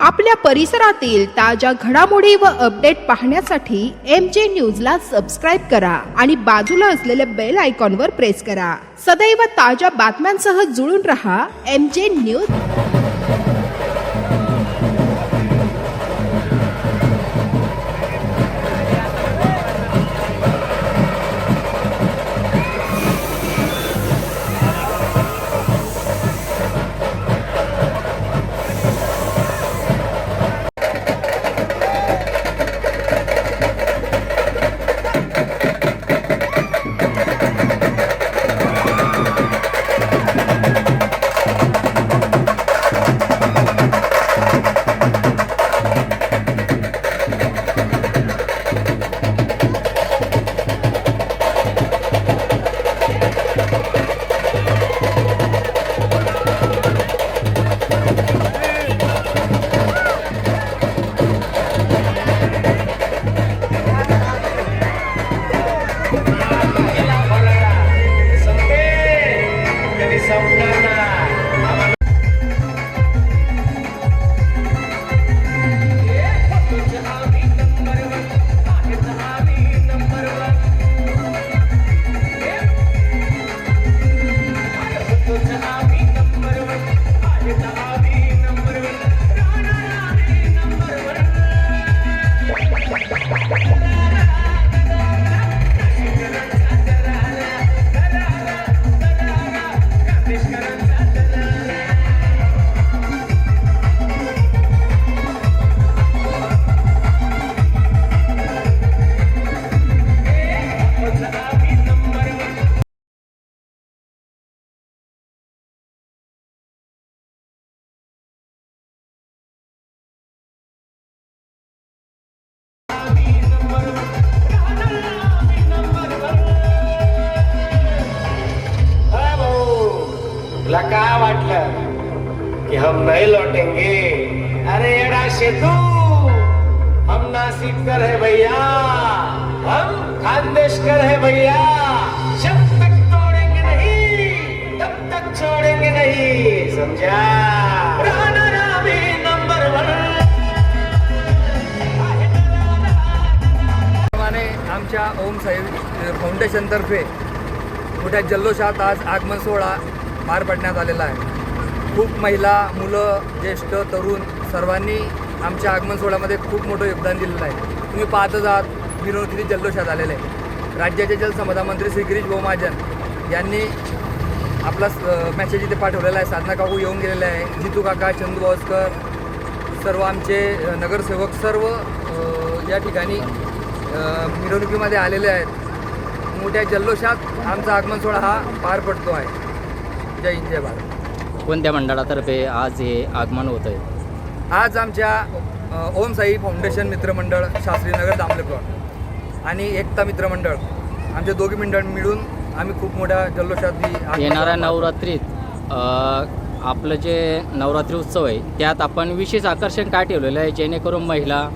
आपल्या परिसरातील ताज्या घडामोडी व अपडेट पाहण्यासाठी एम जे न्यूजला सबस्क्राईब करा आणि बाजूला असलेल्या बेल आयकॉनवर प्रेस करा. सदैव ताज्या बातम्यांसह जुळून रहा एम जे न्यूज वाटलं कि हम नहीं लौटेंगे। अरे एड़ा शेतू हम नासिककर है भैया हम खानदेशकर है भैया। जब तक तोड़ेंगे नहीं तब तक छोड़ेंगे नहीं समझा? Rana Rami number one. आमच्या ओम साहेब फाउंडेशनतर्फे मोठ्या जल्लोषात आज आगमन सोहळा पार पाडण्यात आलेला आहे. खूप महिला मुलं ज्येष्ठ तरुण सर्वांनी आमच्या आगमन सोहळ्यामध्ये खूप मोठं योगदान दिलेलं आहे. तुम्ही पाहतच आहात मिरवणूक जल्लोषात आलेलं आहे. राज्याचे जलसंपदा मंत्री श्री गिरीश भाऊ यांनी आपला मॅसेज इथे पाठवलेला आहे. साधना काकू येऊन गेलेले आहे. जितू काका चंदू भावस्कर सर्व आमचे नगरसेवक सर्व या ठिकाणी मिरवणुकीमध्ये आलेले आहेत. मोठ्या जल्लोषात आमचा आगमन सोहळा हा पार पडतो आहे. जय हिंद जय भारत. कोणत्या मंडळातर्फे आज हे आगमन होत आहे? आज आमच्या ओम साई फाउंडेशन मित्रमंडळ शास्त्रीनगर दामले प्लॉट आणि एकता मित्रमंडळ आमचे दोघी मंडळ मिळून आम्ही खूप मोठ्या जल्लोषात येणाऱ्या नवरात्रीत आपलं जे नवरात्री उत्सव आहे त्यात आपण विशेष आकर्षण काय ठेवलेलं आहे? जेणेकरून महिला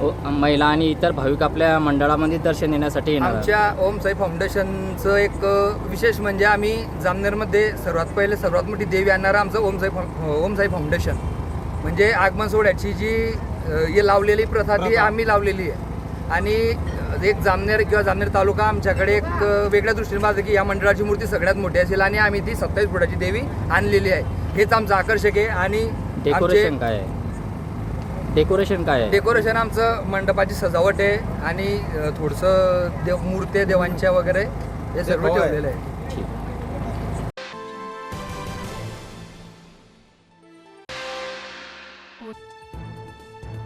महिला आणि इतर भाविक आपल्या मंडळामध्ये दर्शन देण्यासाठी येणार. आमच्या ओम साई फाउंडेशनचं एक विशेष म्हणजे आम्ही जामनेरमध्ये सर्वात पहिले सर्वात मोठी देवी आणणारं आमचं ओम साई ओम साई फाउंडेशन. म्हणजे आगमन सोहळ्याची जी लावलेली प्रथा ती आम्ही लावलेली आहे. आणि एक जामनेर किंवा जामनेर तालुका आमच्याकडे एक वेगळ्या दृष्टीने पाहतो की या मंडळाची मूर्ती सगळ्यात मोठी असेल आणि आम्ही ती सत्तावीस फुटाची देवी आणलेली आहे. हेच आमचं आकर्षक आहे आणि डेकोरेशन काय डेकोरेशन काय आहे? डेकोरेशन आमचं मंडपाची सजावट आहे आणि अ, थोडंसं देव मूर्ती देवांच्या वगैरे हे सर्व ठेवलेलं आहे.